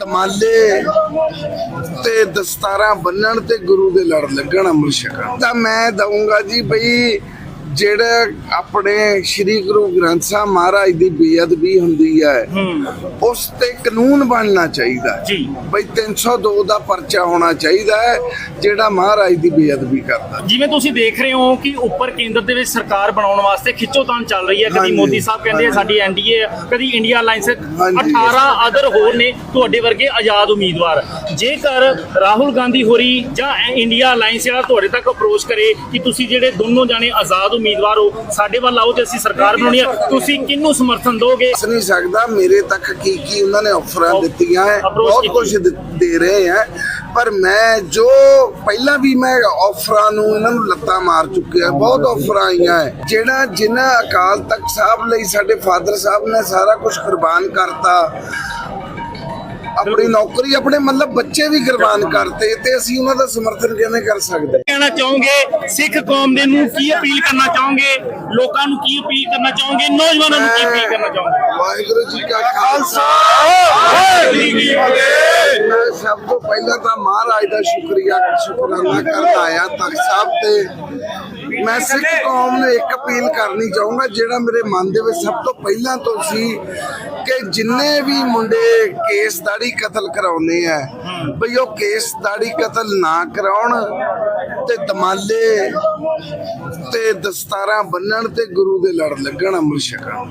ਤਮਾਲੇ ਤੇ ਦਸਤਾਰਾਂ ਬੰਨਣ ਤੇ ਗੁਰੂ ਦੇ ਲੜ ਲੱਗਣ ਅੰਮ੍ਰਿਤ ਛਕਣ। ਤਾਂ ਮੈਂ ਦਊਂਗਾ ਜੀ ਬਈ ਜਿਹੜਾ ਆਪਣੇ ਸ੍ਰੀ ਗੁਰੂ ਗ੍ਰੰਥ ਸਾਹਿਬ ਮਹਾਰਾਜ ਦੀ ਬੇਅਦਬੀ ਹੁੰਦੀ ਹੈ ਉਸ ਤੇ ਕਾਨੂੰਨ ਬਣਨਾ ਚਾਹੀਦਾ ਹੈ। ਜੀ। ਬਈ 302 ਦਾ ਪਰਚਾ ਹੋਣਾ ਚਾਹੀਦਾ ਹੈ ਜਿਹੜਾ ਮਹਾਰਾਜ ਦੀ ਬੇਅਦਬੀ ਕਰਦਾ ਜਿਵੇਂ ਤੁਸੀਂ ਦੇਖ ਰਹੇ ਹੋ ਕਿ ਉੱਪਰ ਕੇਂਦਰ ਦੇ ਵਿੱਚ ਸਰਕਾਰ ਬਣਾਉਣ ਵਾਸਤੇ ਖਿੱਚੋਤਾਣ ਚੱਲ ਰਹੀ ਹੈ ਕਦੀ। ਮੋਦੀ ਸਾਹਿਬ ਕਹਿੰਦੇ ਸਾਡੀ ਐਨਡੀਏ ਕਦੀ ਇੰਡੀਆ ਅਲਾਈਅੰਸ ਹਾਂਜੀ। 18 ਅਦਰ ਹੋਰ ਨੇ ਤੁਹਾਡੇ ਵਰਗੇ ਆਜ਼ਾਦ ਉਮੀਦਵਾਰ ਜੇਕਰ ਰਾਹੁਲ ਗਾਂਧੀ ਹੋਰੀ ਜਾਂ ਇੰਡੀਆ ਅਲਾਈਅੰਸ ਜਿਹੜਾ ਤੁਹਾਡੇ ਤੱਕ ਅਪਰੋਚ ਕਰੇ ਕਿ ਤੁਸੀਂ ਜਿਹੜੇ ਦੋਨੋਂ ਜਾਣੇ ਆਜ਼ਾਦ ਉਮੀਦਵਾਰ ਹੋ ਸਾਡੇ ਵੱਲ ਆਓ ਤੇ ਅਸੀਂ ਸਰਕਾਰ ਬਣਾਉਣੀ ਹੈ ਤੁਸੀਂ ਕਿਹਨੂੰ ਸਮਰਥਨ ਦੋਗੇ? ਦੱਸ ਨਹੀਂ ਸਕਦਾ ਮੇਰੇ ਤੱਕ ਕੀ ਕੀ ਉਹਨਾਂ ਨੇ ਆਫਰਾਂ ਦਿੱਤੀਆਂ ਹੈ ਬਹੁਤ। ਕੁਝ ਦੇ ਰਹੇ ਹੈ ਪਰ ਮੈਂ ਜੋ ਪਹਿਲਾਂ ਵੀ ਮੈਂ ਆਫਰਾਂ ਨੂੰ ਇਹਨਾਂ ਨੂੰ ਲੱਤਾਂ ਮਾਰ ਚੁੱਕਿਆ ਬਹੁਤ ਆਫਰਾਂ ਆਈਆਂ ਹੈ ਜਿਹੜਾ ਜਿਨ੍ਹਾਂ ਅਕਾਲ ਤਖਤ ਸਾਹਿਬ ਲਈ ਸਾਡੇ ਫਾਦਰ ਸਾਹਿਬ ਨੇ ਸਾਰਾ ਕੁਝ ਕੁਰਬਾਨ ਕਰਤਾ ਆਪਣੀ ਨੌਕਰੀ ਆਪਣੇ ਮਤਲਬ ਬੱਚੇ ਵੀ ਕੁਰਬਾਨ ਕਰਤੇ ਤੇ ਅਸੀਂ ਉਹਨਾਂ ਦਾ ਸਮਰਥਨ ਕਿਵੇਂ ਕਰ ਸਕਦੇ? ਕਹਿਣਾ ਚਾਹੋਗੇ ਸਿੱਖ ਕੌਮ ਦੇ ਨੂੰ ਕੀ ਅਪੀਲ ਕਰਨਾ ਚਾਹੋਗੇ? ਲੋਕਾਂ ਨੂੰ ਕੀ ਅਪੀਲ ਕਰਨਾ ਚਾਹੋਗੇ? ਨੌਜਵਾਨਾਂ ਨੂੰ ਕੀ ਅਪੀਲ ਕਰਨਾ ਚਾਹੋਗੇ? ਵਾਹਿਗੁਰੂ ਜੀ ਕਾ ਖਾਲਸਾ। ਵਾਹਿਗੁਰੂ ਜੀ ਕੀ ਫਤਿਹ! ਮੈਂ ਸਭ ਤੋਂ ਪਹਿਲਾਂ ਤਾਂ ਮਹਾਰਾਜ ਦਾ ਸ਼ੁਕਰੀਆ ਸ਼ੁਕਰਾਨਾ ਕਰਦਾ ਆਇਆ ਤਖਤ ਸਾਹਿਬ ਤੇ। ਮੈਂ ਸਿੱਖ ਕੌਮ ਨੂੰ ਇੱਕ ਅਪੀਲ ਕਰਨੀ ਚਾਹੂੰਗਾ, ਜਿਹੜਾ ਮੇਰੇ ਮਨ ਦੇ ਵਿੱਚ ਸਭ ਤੋਂ ਪਹਿਲਾਂ ਤੋਂ ਸੀ ਕਿ ਜਿੰਨੇ ਵੀ ਮੁੰਡੇ ਕੇਸ ਦਾੜੀ ਕਤਲ ਕਰਾਉਂਦੇ ਆ, ਬਈ ਉਹ ਕੇਸ ਦਾੜੀ ਕਤਲ ਨਾ ਕਰਾਉਣ ਤੇ ਦਮਾਲੇ ਤੇ ਦਸਤਾਰਾਂ ਬੰਨਣ ਤੇ ਗੁਰੂ ਦੇ ਲੜ ਲੱਗਣ ਅੰਮ੍ਰਿਤ ਛਕਣ।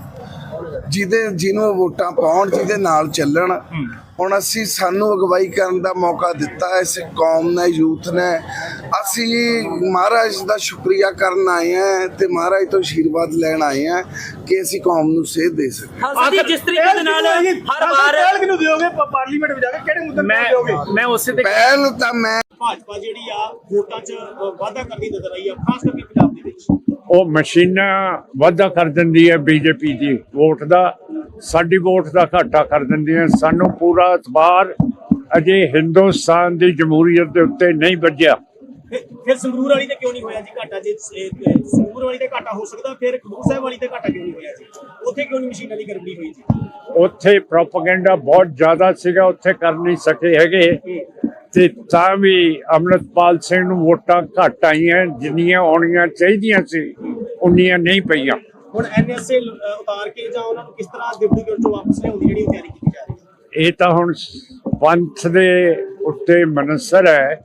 ਜਿਹਦੇ ਜਿਹਨੂੰ ਵੋਟਾਂ ਪਾਉਣ ਜਿਹਦੇ ਨਾਲ ਚੱਲਣ। ਹੁਣ ਅਸੀਂ ਸਾਨੂੰ ਅਗਵਾਈ ਕਰਨ ਦਾ ਮੌਕਾ ਦਿੱਤਾ ਹੈ ਇਸ ਕੌਮ ਨੇ ਯੂਥ ਨੇ। ਅਸੀਂ ਮਹਾਰਾਜ ਦਾ ਸ਼ੁਕਰੀਆ ਕਰਨ ਆਏ ਹਾਂ ਤੇ ਮਹਾਰਾਜ ਤੋਂ ਆਸ਼ੀਰਵਾਦ ਲੈਣ ਆਏ ਹਾਂ ਕਿ ਅਸੀਂ ਕੌਮ ਨੂੰ ਸੇਧ ਦੇ ਸਕੀਏ। ਆਖਰ ਜਿਸ ਤਰੀਕੇ ਦੇ ਨਾਲ ਹਰ ਵਾਰ ਪਹਿਲ ਕਿਹਨੂੰ ਦਿਓਗੇ? ਪ- ਪਾਰਲੀਮੈਂਟ ਵਿੱਚ ਜਾ ਕੇ ਕਿਹੜੇ ਮੁੱਦੇ ਮੈਂ ਤੇ ਦਿਓਗੇ? ਮੈਂ ਉਸੇ ਤੇ ਪਹਿਲ ਤਾਂ ਮੈਂ ਭਾਜਪਾ ਜਿਹੜੀ ਆ ਵੋਟਾਂ 'ਚ ਵਾਧਾ ਕਰਦੀ ਨਜ਼ਰ ਆਈ ਆ ਖਾਸ ਕਰਕੇ ਪੰਜਾਬ ਦੇ ਵਿੱਚ। ਉਹ ਮਸ਼ੀਨਾਂ ਵਾਧਾ ਕਰ ਦਿੰਦੀ ਹੈ ਬੀਜੇਪੀ ਦੀ। ਵੋਟ ਦਾ ਸਾਡੀ ਵੋਟ ਦਾ ਘਾਟਾ ਕਰ ਦਿੰਦੀ ਹੈ। ਸਾਨੂੰ ਪੂਰਾ ਇਤਬਾਰ ਅਜੇ ਹਿੰਦੁਸਤਾਨ ਦੀ ਜਮਹੂਰੀਅਤ ਦੇ ਉੱਤੇ ਨਹੀਂ ਵੱਜਿਆ। ਫਿਰ- ਸੰਗਰੂਰ ਵਾਲੀ ਤੇ ਕਿਉਂ ਨਹੀਂ ਹੋਇਆ ਜੀ ਘਾਟਾ? ਜੇ ਸੰਗਰੂਰ ਵਾਲੀ ਤੇ ਘਾਟਾ ਹੋ ਸਕਦਾ ਫਿਰ ਖਡੂਰ ਸਾਹਿਬ ਵਾਲੀ ਤੇ ਘਾਟਾ ਕਿਉਂ ਨਹੀਂ ਹੋਇਆ ਜੀ? ਉੱਥੇ ਕਿਉਂ ਨਹੀਂ ਮਸ਼ੀਨਾਂ ਦੀ ਗਰਮੀ ਹੋਈ ਜੀ? ਉੱਥੇ ਪ੍ਰੋਪਗੈਂਡਾ ਬਹੁਤ ਜ਼ਿਆਦਾ ਸੀਗਾ ਉੱਥੇ ਕਰ ਨਹੀਂ ਸਕੇ ਹੈਗੇ। ਤੇ ਤਾਂ ਵੀ ਅੰਮ੍ਰਿਤਪਾਲ ਸਿੰਘ ਨੂੰ ਵੋਟਾਂ ਘੱਟ ਆਈਆਂ ਜਿੰਨੀਆਂ ਆਉਣੀਆਂ ਚਾਹੀਦੀਆਂ ਸੀ ਉਨੀਆਂ ਨਹੀਂ ਪਈਆਂ। ਹੁਣ ਐਨਐਸਏ ਉਤਾਰ ਕੇ ਜਾਂ ਉਹਨਾਂ ਨੂੰ ਕਿਸ ਤਰ੍ਹਾਂ ਡਿਪਟੀ ਚੋਂ ਵਾਪਸ ਲਿਆਉਣ ਦੀ ਜਿਹੜੀ ਤਿਆਰੀ ਕੀਤੀ ਜਾ ਰਹੀ ਹੈ? ਇਹ ਤਾਂ ਹੁਣ ਪੰਥ ਦੇ ਉੱਤੇ ਮਨਸਰ ਹੈ।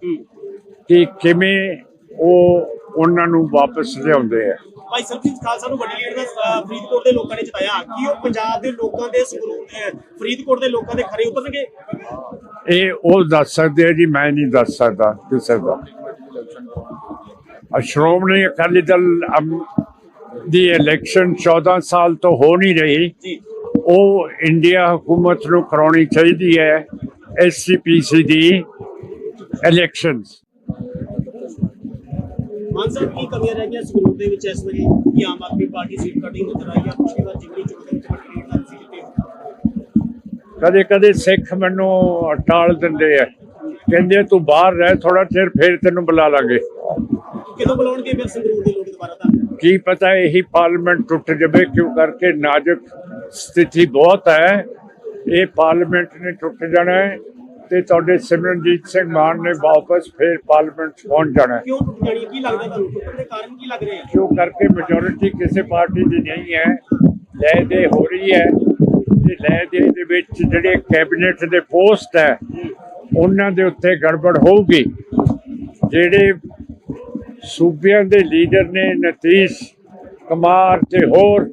ਕਿ ਕਿਵੇਂ ਉਹ ਉਹਨਾਂ ਨੂੰ ਵਾਪਸ ਲਿਆਉਂਦੇ ਆ। ਭਾਈ ਸਰਬਜੀਤ ਖਾਲਸਾ ਨੂੰ ਵੱਡੀ ਲੀਡ ਦਾ ਫਰੀਦਕੋਟ ਦੇ ਲੋਕਾਂ ਨੇ ਜਿਤਾਇਆ। ਕੀ ਉਹ ਪੰਜਾਬ ਦੇ ਲੋਕਾਂ ਦੇ ਸੰਗਰੂਰ ਫਰੀਦਕੋਟ ਦੇ ਲੋਕਾਂ ਦੇ ਖਰੇ ਉਤਰਨਗੇ? ਇਹ ਉਹ ਦੱਸ ਸਕਦੇ ਆ ਜੀ ਮੈਂ ਨਹੀਂ ਦੱਸ ਸਕਦਾ ਕਿਸੇ ਦਾ। ਸ਼੍ਰੋਮਣੀ ਅਕਾਲੀ ਦਲ ਦੀ ਇਲੈਕਸ਼ਨ 14 ਸਾਲ ਤੋਂ ਹੋ ਨਹੀਂ ਰਹੀ। ਉਹ ਇੰਡੀਆ ਹਕੂਮਤ ਨੂੰ ਕਰਾਉਣੀ ਚਾਹੀਦੀ ਹੈ ਐਸਸੀਪੀਸੀ ਦੀ ਇਲੈਕਸ਼ਨਸ ਮਾਨ ਸਾਹਿਬ ਕੀ ਕਮੀਆਂ ਰਹਿ ਗਈਆਂ ਸੰਗਰੂਰ ਦੇ ਵਿੱਚ ਇਸ ਵੇਲੇ ਕੀ Aam Aadmi party seat cutting ਨਜ਼ਰ ਆਈ ਆ ਪਿਛਲੀ ਵਾਰ ਜਿਗਰੀ ਚੁੱਕ ਦੇ ਵਿੱਚ ਵੱਡੀ ਨਾਲ ਸੀ ਜਿੱਤੇ ਕਦੇ ਕਦੇ ਸਿੱਖ ਮੈਨੂੰ ਟਾਲ ਦਿੰਦੇ ਆ ਕਹਿੰਦੇ ਤੂੰ ਬਾਹਰ ਰਹਿ ਥੋੜਾ ਚਿਰ ਫਿਰ ਤੈਨੂੰ ਬੁਲਾ ਲਾਂਗੇ ਕਿਦੋਂ ਬੁਲਾਉਣਗੇ ਫਿਰ ਸੰਗਰੂਰ ਦੇ ਲੋਕ ਦੁਬਾਰਾ ਤਾਂ ਕੀ ਪਤਾ ਇਹੀ ਪਾਰਲੀਮੈਂਟ ਟੁੱਟ ਜਾਵੇ ਕਿਉਂ ਕਰਕੇ ਨਾਜ਼ੁਕ ਸਥਿਤੀ ਬਹੁਤ ਹੈ ਇਹ ਪਾਰਲੀਮੈਂਟ ਨੇ ਟੁੱਟ ਜਾਣਾ ਹੈ ਤੇ ਤੁਹਾਡੇ ਸਿਮਰਨਜੀਤ ਸਿੰਘ ਮਾਨ ਨੇ ਵਾਪਸ ਫਿਰ ਪਾਰਲੀਮੈਂਟ ਪਹੁੰਚ ਜਾਣਾ। ਕਿਉਂ ਟੁੱਟ ਜਾਣੀ? ਕੀ ਲੱਗਦਾ ਤੁਹਾਨੂੰ? ਟੁੱਟਣ ਦੇ ਕਾਰਨ ਕੀ ਲੱਗ ਰਹੇ? ਆ ਕਿਉਂ ਕਰਕੇ ਮੈਜੋਰਿਟੀ ਕਿਸੇ ਪਾਰਟੀ ਦੀ ਨਹੀਂ ਹੈ? ਲੈ ਦੇ ਹੋ ਰਹੀ ਹੈ। ਤੇ ਲੈ ਦੇ ਦੇ ਵਿੱਚ ਜਿਹੜੇ ਕੈਬਨਿਟ ਦੇ ਪੋਸਟ ਹੈ ਉਹਨਾਂ ਦੇ ਉੱਤੇ ਗੜਬੜ ਹੋਊਗੀ। ਜਿਹੜੇ ਸੂਬਿਆਂ ਦੇ ਲੀਡਰ ਨੇ ਨਤੀਸ਼ ਕੁਮਾਰ ਤੇ ਹੋਰ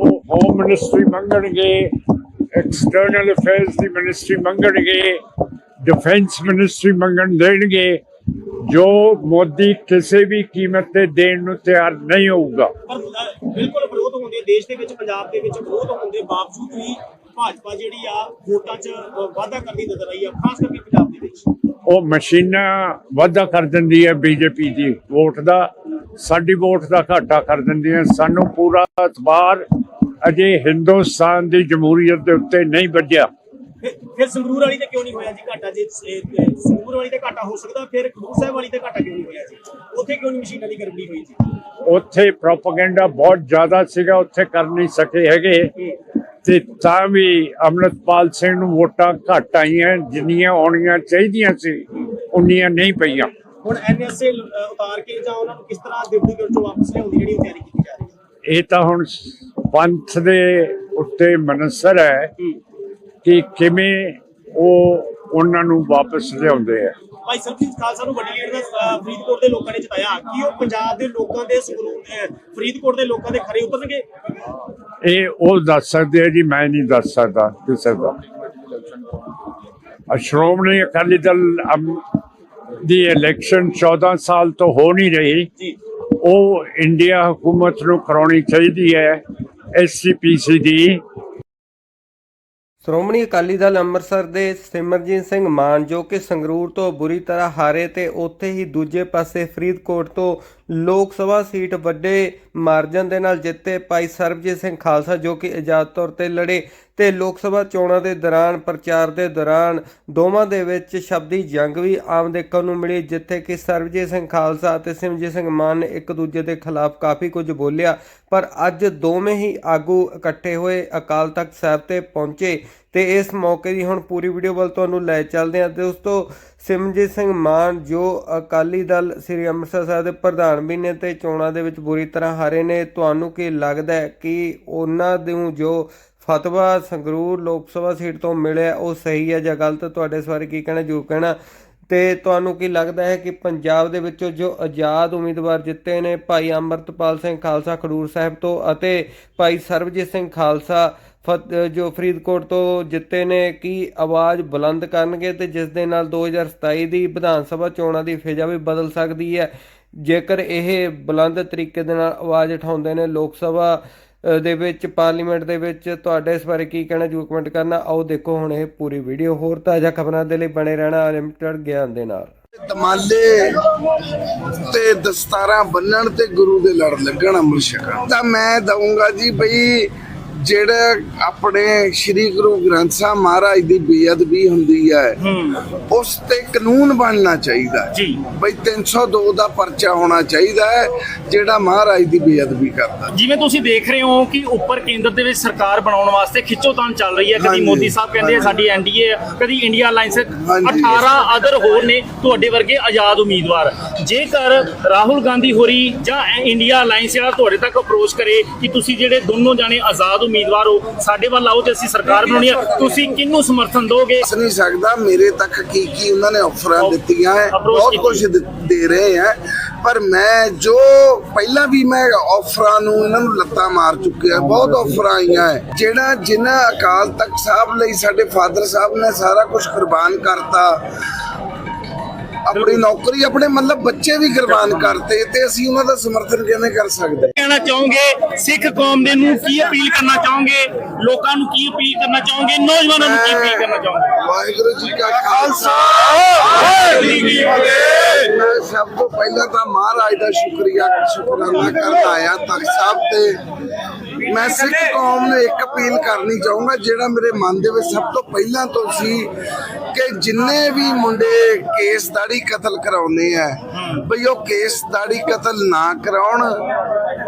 ਉਹ ਹੋਮ ਮਿਨਿਸਟਰੀ ਮੰਗਣਗੇ। ਐਕਸਟਰਨਲ ਅਫੇਅਰਸ ਦੀ ਮਿਨਿਸਟਰੀ ਮੰਗਣਗੇ ਡਿਫੈਂਸ ਮਿਨਿਸਟਰੀ ਮੰਗਣ ਦੇਣਗੇ ਜੋ ਮੋਦੀ ਕਿਸੇ ਵੀ ਕੀਮਤ ਤੇ ਦੇਣ ਨੂੰ ਤਿਆਰ ਨਹੀਂ ਹੋਊਗਾ। ਬਿਲਕੁਲ ਵਿਰੋਧ ਹੁੰਦੇ ਦੇਸ਼ ਦੇ ਵਿੱਚ ਪੰਜਾਬ ਦੇ ਵਿੱਚ ਵਿਰੋਧ ਹੋਣ ਦੇ ਬਾਵਜੂਦ ਵੀ ਭਾਜਪਾ ਜਿਹੜੀ ਆ ਵੋਟਾਂ 'ਚ ਵਾਧਾ ਕਰਦੀ ਨਜ਼ਰ ਆਈ ਆ ਖਾਸ ਕਰਕੇ ਪੰਜਾਬ ਦੇ ਵਿੱਚ। ਉਹ ਮਸ਼ੀਨਾਂ ਵਾਧਾ ਕਰ ਦਿੰਦੀ ਹੈ ਬੀਜੇਪੀ ਦੀ ਵੋਟ ਦਾ ਸਾਡੀ ਵੋਟ ਦਾ ਘਾਟਾ ਕਰ ਦਿੰਦੀ ਹੈ ਸਾਨੂੰ ਪੂਰਾ ਇਤਬਾਰ ਅਜੇ ਹਿੰਦੁਸਤਾਨ ਦੀ ਜਮਹੂਰੀਅਤ ਦੇ ਉੱਤੇ ਨਹੀਂ ਵੱਜਿਆ। ਫਿਰ- ਸੰਗਰੂਰ ਵਾਲੀ ਤੇ ਕਿਉਂ ਨਹੀਂ ਹੋਇਆ ਜੀ ਘਾਟਾ? ਜੇ ਸੰਗਰੂਰ ਵਾਲੀ ਤੇ ਘਾਟਾ ਹੋ ਸਕਦਾ ਫਿਰ ਖਡੂਰ ਸਾਹਿਬ ਵਾਲੀ ਤੇ ਘਾਟਾ ਕਿਉਂ ਨਹੀਂ ਹੋਇਆ ਜੀ? ਉੱਥੇ ਕਿਉਂ ਨਹੀਂ ਮਸ਼ੀਨਾਂ ਦੀ ਗਰਮੀ ਹੋਈ ਜੀ? ਉੱਥੇ ਪ੍ਰੋਪਗੈਂਡਾ ਬਹੁਤ ਜ਼ਿਆਦਾ ਸੀਗਾ ਉੱਥੇ ਕਰ ਨਹੀਂ ਸਕੇ ਹੈਗੇ। ਤੇ ਤਾਂ ਵੀ ਅਮਰਤਪਾਲ ਸਿੰਘ ਨੂੰ ਵੋਟਾਂ ਘੱਟ ਆਈਆਂ ਜਿੰਨੀਆਂ ਆਉਣੀਆਂ ਚਾਹੀਦੀਆਂ ਸੀ ਉਨੀਆਂ ਨਹੀਂ ਪਈਆਂ। ਹੁਣ ਐਨਐਸਏ ਉਤਾਰ ਕੇ ਜਾਂ ਉਹਨਾਂ ਨੂੰ ਕਿਸ ਤਰ੍ਹਾਂ ਡਿਪਟੀ ਚੋਂ ਵਾਪਸ ਲਿਆਉਣ ਦੀ ਜਿਹੜੀ ਤਿਆਰੀ ਕੀਤੀ ਜਾ ਰਹੀ ਹੈ? ਇਹ ਤਾਂ ਹੁਣ ਪੰਥ ਦੇ ਉੱਤੇ ਮਨਸਰ ਹੈ ਕਿ ਕਿਵੇਂ ਉਹ ਉਹਨਾਂ ਨੂੰ ਵਾਪਸ ਲਿਆਉਂਦੇ ਆ। ਭਾਈ ਸਰਬਜੀਤ ਖਾਲਸਾ ਨੂੰ ਵੱਡੀ ਲੀਡ ਦਾ ਫਰੀਦਕੋਟ ਦੇ ਲੋਕਾਂ ਨੇ ਜਿਤਾਇਆ। ਕੀ ਉਹ ਪੰਜਾਬ ਦੇ ਲੋਕਾਂ ਦੇ ਅਹ, ਫਰੀਦਕੋਟ ਦੇ ਲੋਕਾਂ ਦੇ ਖਰੇ ਉਤਰਨਗੇ? ਇਹ ਉਹ ਦੱਸ ਸਕਦੇ ਆ ਜੀ ਮੈਂ ਨਹੀਂ ਦੱਸ ਸਕਦਾ ਕਿਸੇ ਦਾ। ਸ਼੍ਰੋਮਣੀ ਅਕਾਲੀ ਦਲ ਦੀ ਇਲੈਕਸ਼ਨ 14 ਸਾਲ ਤੋਂ ਹੋ ਨਹੀਂ ਰਹੀ। ਉਹ ਇੰਡੀਆ ਹਕੂਮਤ ਨੂੰ ਕਰਾਉਣੀ ਚਾਹੀਦੀ ਹੈ। ਐਸਸੀਪੀਸੀ ਸ਼੍ਰੋਮਣੀ ਅਕਾਲੀ ਦਲ ਅੰਮ੍ਰਿਤਸਰ ਦੇ ਸਿਮਰਜੀਤ ਸਿੰਘ ਮਾਨ ਜੋ ਕਿ ਸੰਗਰੂਰ ਤੋਂ ਬੁਰੀ ਤਰ੍ਹਾਂ ਹਾਰੇ ਤੇ ਉੱਥੇ ਹੀ ਦੂਜੇ ਪਾਸੇ ਫਰੀਦਕੋਟ ਤੋਂ ਲੋਕ ਸਭਾ ਸੀਟ ਵੱਡੇ ਮਾਰਜਨ ਦੇ ਨਾਲ ਜਿੱਤੇ ਭਾਈ ਸਰਬਜੀਤ ਸਿੰਘ ਖਾਲਸਾ ਜੋ ਕਿ ਆਜ਼ਾਦ ਤੌਰ ਤੇ ਲੜੇ ਤੇ ਲੋਕ ਸਭਾ ਚੋਣਾਂ ਦੇ ਦੌਰਾਨ, ਪ੍ਰਚਾਰ ਦੇ ਦੌਰਾਨ ਦੋਵਾਂ ਦੇ ਵਿੱਚ ਸ਼ਬਦੀ ਜੰਗ ਵੀ ਆਮ ਦੇਖਣ ਨੂੰ ਮਿਲੀ, ਜਿੱਥੇ ਕਿ ਸਰਬਜੀਤ ਸਿੰਘ ਖਾਲਸਾ ਅਤੇ ਸਿਮਰਜੀਤ ਸਿੰਘ ਮਾਨ ਨੇ ਇੱਕ ਦੂਜੇ ਦੇ ਖਿਲਾਫ ਕਾਫੀ ਕੁਝ ਬੋਲਿਆ। ਪਰ ਅੱਜ ਦੋਵੇਂ ਹੀ ਆਗੂ ਇਕੱਠੇ ਹੋਏ ਅਕਾਲ ਤਖਤ ਸਾਹਿਬ ਤੇ ਪਹੁੰਚੇ। ਤੇ ਇਸ ਮੌਕੇ ਦੀ ਹੁਣ ਪੂਰੀ ਵੀਡੀਓ ਵੱਲ ਤੁਹਾਨੂੰ ਲੈ ਚੱਲਦੇ ਹਾਂ ਅਤੇ ਉਸ ਤੋਂ ਸਿਮਰਜੀਤ ਸਿੰਘ ਮਾਨ, ਜੋ ਅਕਾਲੀ ਦਲ ਸ੍ਰੀ ਅੰਮ੍ਰਿਤਸਰ ਸਾਹਿਬ ਦੇ ਪ੍ਰਧਾਨ ਵੀ ਨੇ ਤੇ ਚੋਣਾਂ ਦੇ ਵਿੱਚ ਬੁਰੀ ਤਰ੍ਹਾਂ ਹਾਰੇ ਨੇ, ਤੁਹਾਨੂੰ ਕੀ ਲੱਗਦਾ ਹੈ ਕਿ ਉਹਨਾਂ ਨੂੰ ਜੋ ਫਤਵਾ ਸੰਗਰੂਰ ਲੋਕ ਸਭਾ ਸੀਟ ਤੋਂ ਮਿਲਿਆ ਉਹ ਸਹੀ ਹੈ ਜਾਂ ਗਲਤ? ਤੁਹਾਡੇ ਇਸ ਬਾਰੇ ਕੀ ਕਹਿਣਾ, ਜੋ ਕਹਿਣਾ? ਤੇ ਤੁਹਾਨੂੰ ਕੀ ਲੱਗਦਾ ਹੈ ਕਿ ਪੰਜਾਬ ਦੇ ਵਿੱਚੋਂ ਜੋ ਆਜ਼ਾਦ ਉਮੀਦਵਾਰ ਜਿੱਤੇ ਨੇ, ਭਾਈ ਅਮਰਤਪਾਲ ਸਿੰਘ ਖਾਲਸਾ ਖਡੂਰ ਸਾਹਿਬ ਤੋਂ ਅਤੇ ਭਾਈ ਸਰਬਜੀਤ ਸਿੰਘ ਖਾਲਸਾ ਜੋ ਫਰੀਦਕੋਟ ਤੋਂ ਜਿੱਤੇ ਨੇ, ਕੀ ਆਵਾਜ਼ ਬੁਲੰਦ ਕਰਨਗੇ ਤੇ ਜਿਸ ਦੇ ਨਾਲ 2027 ਦੀ ਵਿਧਾਨ ਸਭਾ ਚੋਣਾਂ ਦੀ ਫਿਜਾ ਵੀ ਬਦਲ ਸਕਦੀ ਹੈ? ਜੇਕਰ ਇਹ ਬੁਲੰਦ ਤਰੀਕੇ ਦੇ ਨਾਲ ਆਵਾਜ਼ ਉਠਾਉਂਦੇ ਨੇ ਲੋਕ ਸਭਾ ਦੇ ਵਿੱਚ, ਪਾਰਲੀਮੈਂਟ ਦੇ ਵਿੱਚ, ਤੁਹਾਡੇ ਇਸ ਬਾਰੇ ਕੀ ਕਹਿਣਾ, ਜੂ ਕਮੈਂਟ ਕਰਨਾ, ਆਓ ਦੇਖੋ ਹੁਣ ਇਹ ਪੂਰੀ ਵੀਡੀਓ, ਹੋਰ ਤਾਜ਼ਾ ਖਬਰਾਂ ਦੇ ਲਈ ਬਣੇ ਰਹਿਣਾ ਅਨਲਿਮਟਿਡ ਗਿਆਨ ਦੇ ਨਾਲ। ਦਮਾਲੇ ਤੇ ਦਸਤਾਰਾਂ ਬੰਨਣ ਤੇ ਗੁਰੂ ਦੇ ਲੜ ਲੱਗਣ ਅੰਮ੍ਰਿਤ ਛਕਣ ਤਾਂ ਮੈਂ ਦਊਂਗਾ ਜੀ ਬਈ ਜਿਹੜਾ ਆਪਣੇ ਸ੍ਰੀ ਗੁਰੂ ਗ੍ਰੰਥ ਸਾਹਿਬ ਮਹਾਰਾਜ ਦੀ ਬੇਅਦਬੀ ਹੁੰਦੀ ਹੈ ਉਸ ਤੇ ਕਾਨੂੰਨ ਬਣਨਾ ਚਾਹੀਦਾ ਹੈ। ਜੀ। ਬਈ 302 ਦਾ ਪਰਚਾ ਹੋਣਾ ਚਾਹੀਦਾ ਹੈ ਜਿਹੜਾ ਮਹਾਰਾਜ ਦੀ ਬੇਅਦਬੀ ਕਰਦਾ ਜਿਵੇਂ ਤੁਸੀਂ ਦੇਖ ਰਹੇ ਹੋ ਕਿ ਉੱਪਰ ਕੇਂਦਰ ਦੇ ਵਿੱਚ ਸਰਕਾਰ ਬਣਾਉਣ ਵਾਸਤੇ ਖਿੱਚੋਤਾਣ ਚੱਲ ਰਹੀ ਹੈ ਕਦੀ। ਮੋਦੀ ਸਾਹਿਬ ਕਹਿੰਦੇ ਆ ਸਾਡੀ ਐਨਡੀਏ ਕਦੀ ਇੰਡੀਆ ਅਲਾਈਅੰਸ ਹਾਂਜੀ। 18 ਅਦਰ ਹੋਰ ਨੇ ਤੁਹਾਡੇ ਵਰਗੇ ਆਜ਼ਾਦ ਉਮੀਦਵਾਰ ਜੇਕਰ ਰਾਹੁਲ ਗਾਂਧੀ ਹੋਰੀ ਜਾਂ ਇੰਡੀਆ ਅਲਾਈਅੰਸ ਵਾਲਾ ਤੁਹਾਡੇ ਤੱਕ ਅਪਰੋਚ ਕਰੇ ਕਿ ਤੁਸੀਂ ਜਿਹੜੇ ਦੋਨੋਂ ਜਾਣੇ ਆਜ਼ਾਦ ਉਮੀਦਵਾਰ ਹੋ ਸਾਡੇ ਵੱਲ ਆਓ ਤੇ ਅਸੀਂ ਸਰਕਾਰ ਬਣਾਉਣੀ ਹੈ। ਤੁਸੀਂ ਕਿਹਨੂੰ ਸਮਰਥਨ ਦੋਗੇ? ਦੱਸ ਨਹੀਂ ਸਕਦਾ ਮੇਰੇ ਤੱਕ ਕੀ ਕੀ ਉਹਨਾਂ ਨੇ ਆਫਰਾਂ ਦਿੱਤੀਆਂ ਹੈ। ਬਹੁਤ। ਕੁਝ ਦੇ ਦੇ ਰਹੇ ਹੈ। ਪਰ ਮੈਂ ਜੋ ਪਹਿਲਾਂ ਵੀ ਮੈਂ ਆਫਰਾਂ ਨੂੰ ਇਹਨਾਂ ਨੂੰ ਲੱਤਾਂ ਮਾਰ ਚੁੱਕਿਆ ਬਹੁਤ ਆਫਰਾਂ ਆਈਆਂ ਹੈ। ਜਿਹੜਾ ਜਿਨ੍ਹਾਂ ਅਕਾਲ ਤਖਤ ਸਾਹਿਬ ਲਈ ਸਾਡੇ ਫਾਦਰ ਸਾਹਿਬ ਨੇ ਸਾਰਾ ਕੁਝ ਕੁਰਬਾਨ ਕਰਤਾ ਆਪਣੀ ਨੌਕਰੀ ਆਪਣੇ ਮਤਲਬ ਬੱਚੇ ਵੀ ਕੁਰਬਾਨ ਕਰਤੇ ਤੇ ਅਸੀਂ ਉਹਨਾਂ ਦਾ ਸਮਰਥਨ ਕਿਵੇਂ ਕਰ ਸਕਦੇ? ਕਹਿਣਾ ਚਾਹੋਗੇ ਸਿੱਖ ਕੌਮ ਦੇ ਨੂੰ ਕੀ ਅਪੀਲ ਕਰਨਾ ਚਾਹੋਗੇ? ਲੋਕਾਂ ਨੂੰ ਕੀ ਅਪੀਲ ਕਰਨਾ ਚਾਹੋਗੇ? ਨੌਜਵਾਨਾਂ ਨੂੰ ਕੀ ਅਪੀਲ ਕਰਨਾ ਚਾਹੋਗੇ? ਵਾਹਿਗੁਰੂ ਜੀ ਕਾ ਖਾਲਸਾ। ਵਾਹਿਗੁਰੂ ਜੀ ਕੀ ਫਤਿਹ ਮੈਂ ਸਭ ਤੋਂ ਪਹਿਲਾਂ ਤਾਂ ਮਹਾਰਾਜ ਦਾ ਸ਼ੁਕਰੀਆ ਸ਼ੁਕਰਾਨਾ ਕਰਦਾ ਆਇਆ ਤਖਤ ਸਾਹਿਬ ਤੇ। ਮੈਂ ਸਿੱਖ ਕੌਮ ਨੂੰ ਇੱਕ ਅਪੀਲ ਕਰਨੀ ਚਾਹੂੰਗਾ ਜਿਹੜਾ ਮੇਰੇ ਮਨ ਦੇ ਵਿੱਚ ਸਭ ਤੋਂ ਪਹਿਲਾਂ ਤੋਂ ਸੀ ਕਿ ਜਿੰਨੇ ਵੀ ਮੁੰਡੇ ਕੇਸ ਦਾੜੀ ਕਤਲ ਕਰਾਉਨੇ ਆ ਬਈ ਉਹ ਕੇਸ ਦਾੜੀ ਕਤਲ ਨਾ ਕਰਾਉਣ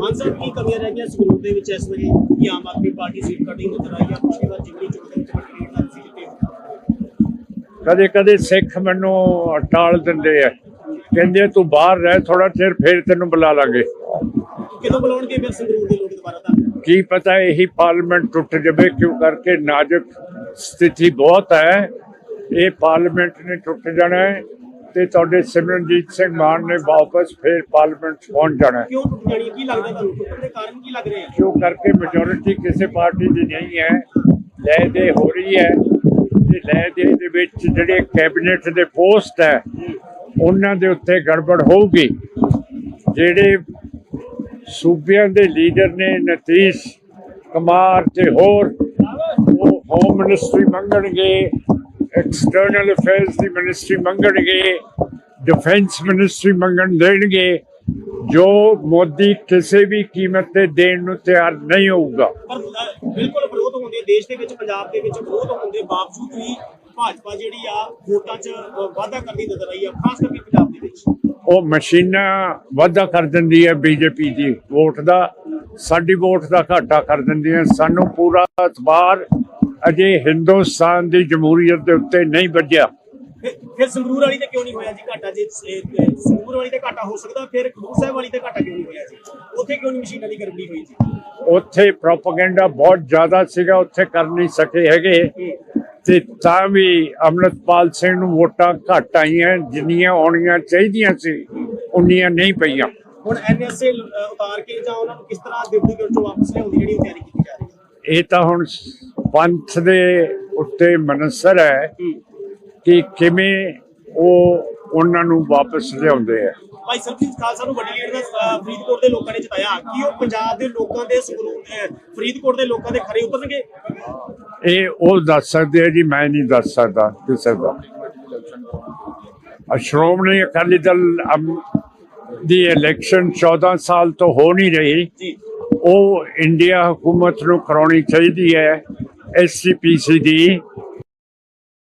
ਮਾਨ ਸਾਹਿਬ ਕੀ ਕਮੀਆਂ ਰਹਿ ਗਈਆਂ ਸੰਗਰੂਰ ਦੇ ਵਿੱਚ ਇਸ ਵੇਲੇ ਕਿ ਆਮ ਆਦਮੀ ਪਾਰਟੀ ਸੀਟ ਕੱਢੀ ਨਜ਼ਰ ਆਈ ਹੈ ਪਿਛਲੀ ਵਾਰ ਜਿਗਰੀ ਚੋਣ ਦੇ ਵਿੱਚ ਕੰਟਰੀਟ ਦਾ ਸੀ ਜਿੱਤੇ ਕਦੇ ਕਦੇ ਸਿੱਖ ਮੈਨੂੰ ਟਾਲ ਦਿੰਦੇ ਆ ਕਹਿੰਦੇ ਤੂੰ ਬਾਹਰ ਰਹਿ ਥੋੜਾ ਚਿਰ ਫਿਰ ਤੈਨੂੰ ਬੁਲਾ ਲਾਂਗੇ ਕਿਦੋਂ ਬੁਲਾਉਣਗੇ ਫਿਰ ਸੰਗਰੂਰ ਦੇ ਲੋਕ ਦੁਬਾਰਾ ਤਾਂ ਕੀ ਪਤਾ ਇਹੀ ਪਾਰਲੀਮੈਂਟ ਟੁੱਟ ਜਾਵੇ ਕਿਉਂ ਕਰਕੇ ਨਾਜ਼ੁਕ ਸਥਿਤੀ ਬਹੁਤ ਹੈ ਇਹ ਪਾਰਲੀਮੈਂਟ ਨੇ ਟੁੱਟ ਜਾਣਾ ਹੈ ਤੇ ਤੁਹਾਡੇ ਸਿਮਰਨਜੀਤ ਸਿੰਘ ਮਾਨ ਨੇ ਵਾਪਸ ਫਿਰ ਪਾਰਲੀਮੈਂਟ ਪਹੁੰਚ ਜਾਣਾ। ਕਿਉਂ ਟੁੱਟ ਜਾਣੀ? ਕੀ ਲੱਗਦਾ ਤੁਹਾਨੂੰ? ਟੁੱਟਣ ਦੇ ਕਾਰਨ ਕੀ ਲੱਗ ਰਹੇ ਆ? ਕਿਉਂ ਕਰਕੇ ਮੈਜੋਰਿਟੀ ਕਿਸੇ ਪਾਰਟੀ ਦੀ ਨਹੀਂ ਹੈ? ਲੈ ਦੇ ਹੋ ਰਹੀ ਹੈ। ਤੇ ਲੈ ਦੇ ਦੇ ਵਿੱਚ ਜਿਹੜੇ ਕੈਬਨਿਟ ਦੇ ਪੋਸਟ ਹੈ ਉਹਨਾਂ ਦੇ ਉੱਤੇ ਗੜਬੜ ਹੋਊਗੀ। ਜਿਹੜੇ ਸੂਬਿਆਂ ਦੇ ਲੀਡਰ ਨੇ ਨਤੀਸ਼ ਕੁਮਾਰ ਤੇ ਹੋਰ ਉਹ ਹੋਮ ਮਿਨਿਸਟਰੀ ਮੰਗਣਗੇ। ਐਕਸਟਰਨਲ ਅਫੇਅਰਸ ਦੀ ਮਿਨਿਸਟਰੀ ਮੰਗਣਗੇ ਡਿਫੈਂਸ ਮਿਨਿਸਟਰੀ ਮੰਗਣ ਦੇਣਗੇ ਜੋ ਮੋਦੀ ਕਿਸੇ ਵੀ ਕੀਮਤ ਤੇ ਦੇਣ ਨੂੰ ਤਿਆਰ ਨਹੀਂ ਹੋਊਗਾ। ਪਰ ਬਿਲਕੁਲ ਵਿਰੋਧ ਹੁੰਦੇ ਦੇਸ਼ ਦੇ ਵਿੱਚ ਪੰਜਾਬ ਦੇ ਵਿੱਚ ਵਿਰੋਧ ਹੋਣ ਦੇ ਬਾਵਜੂਦ ਵੀ ਭਾਜਪਾ ਜਿਹੜੀ ਆ ਵੋਟਾਂ 'ਚ ਵਾਧਾ ਕਰਦੀ ਨਜ਼ਰ ਆਈ ਆ ਖਾਸ ਕਰਕੇ ਪੰਜਾਬ ਦੇ ਵਿੱਚ। ਉਹ ਮਸ਼ੀਨਾਂ ਵਾਧਾ ਕਰ ਦਿੰਦੀ ਹੈ ਬੀਜੇਪੀ ਦੀ ਵੋਟ ਦਾ ਸਾਡੀ ਵੋਟ ਦਾ ਘਾਟਾ ਕਰ ਦਿੰਦੀਆਂ ਸਾਨੂੰ ਪੂਰਾ ਇਤਬਾਰ ਅਜੇ ਹਿੰਦੁਸਤਾਨ ਦੀ ਜਮਹੂਰੀਅਤ ਦੇ ਉੱਤੇ ਨਹੀਂ ਵੱਜਿਆ। ਫਿਰ- ਸੰਗਰੂਰ ਵਾਲੀ ਤੇ ਕਿਉਂ ਨਹੀਂ ਹੋਇਆ ਜੀ ਘਾਟਾ? ਜੇ ਸੰਗਰੂਰ ਵਾਲੀ ਤੇ ਘਾਟਾ ਹੋ ਸਕਦਾ ਫਿਰ ਖਡੂਰ ਸਾਹਿਬ ਵਾਲੀ ਤੇ ਘਾਟਾ ਕਿਉਂ ਨਹੀਂ ਹੋਇਆ ਜੀ? ਉੱਥੇ ਕਿਉਂ ਨਹੀਂ ਮਸ਼ੀਨਾਂ ਦੀ ਗਰਮੀ ਹੋਈ ਜੀ? ਉੱਥੇ ਪ੍ਰੋਪਗੈਂਡਾ ਬਹੁਤ ਜ਼ਿਆਦਾ ਸੀਗਾ ਉੱਥੇ ਕਰ ਨਹੀਂ ਸਕੇ ਹੈਗੇ। ਤੇ ਤਾਂ ਵੀ ਅਮਰਤਪਾਲ ਸਿੰਘ ਨੂੰ ਵੋਟਾਂ ਘੱਟ ਆਈਆਂ ਜਿੰਨੀਆਂ ਆਉਣੀਆਂ ਚਾਹੀਦੀਆਂ ਸੀ ਉਨੀਆਂ ਨਹੀਂ ਪਈਆਂ। ਹੁਣ ਐਨਐਸਏ ਉਤਾਰ ਕੇ ਜਾਂ ਉਹਨਾਂ ਨੂੰ ਕਿਸ ਤਰ੍ਹਾਂ ਡਿਪਟੀ ਚੋਂ ਵਾਪਸ ਲਿਆਉਣ ਦੀ ਜਿਹੜੀ ਤਿਆਰੀ ਕੀਤੀ ਜਾ ਰਹੀ ਹੈ? ਇਹ ਤਾਂ ਹੁਣ ਪੰਥ ਦੇ ਉੱਤੇ ਮਨਸਰ ਹੈ ਕਿ ਕਿਵੇਂ ਉਹ ਉਹਨਾਂ ਨੂੰ ਵਾਪਸ ਲਿਆਉਂਦੇ ਆ। ਭਾਈ ਸਰਬਜੀਤ ਖਾਲਸਾ ਨੂੰ ਵੱਡੀ ਲੀਡ ਦਾ ਫਰੀਦਕੋਟ ਦੇ ਲੋਕਾਂ ਨੇ ਜਿਤਾਇਆ। ਕੀ ਉਹ ਪੰਜਾਬ ਦੇ ਲੋਕਾਂ ਦੇ ਸੰਗਰੂਰ ਫਰੀਦਕੋਟ ਦੇ ਲੋਕਾਂ ਦੇ ਖਰੇ ਉਤਰਨਗੇ? ਇਹ ਉਹ ਦੱਸ ਸਕਦੇ ਆ ਜੀ ਮੈਂ ਨਹੀਂ ਦੱਸ ਸਕਦਾ ਕਿਸੇ ਦਾ ਸ਼੍ਰੋਮਣੀ ਅਕਾਲੀ ਦਲ ਦੀ ਇਲੈਕਸ਼ਨ 14 ਸਾਲ ਤੋਂ ਹੋ ਨਹੀਂ ਰਹੀ। ਉਹ ਇੰਡੀਆ ਹਕੂਮਤ ਨੂੰ ਕਰਾਉਣੀ ਚਾਹੀਦੀ ਹੈ। ਐਸਸੀਪੀਸੀ ਦੀ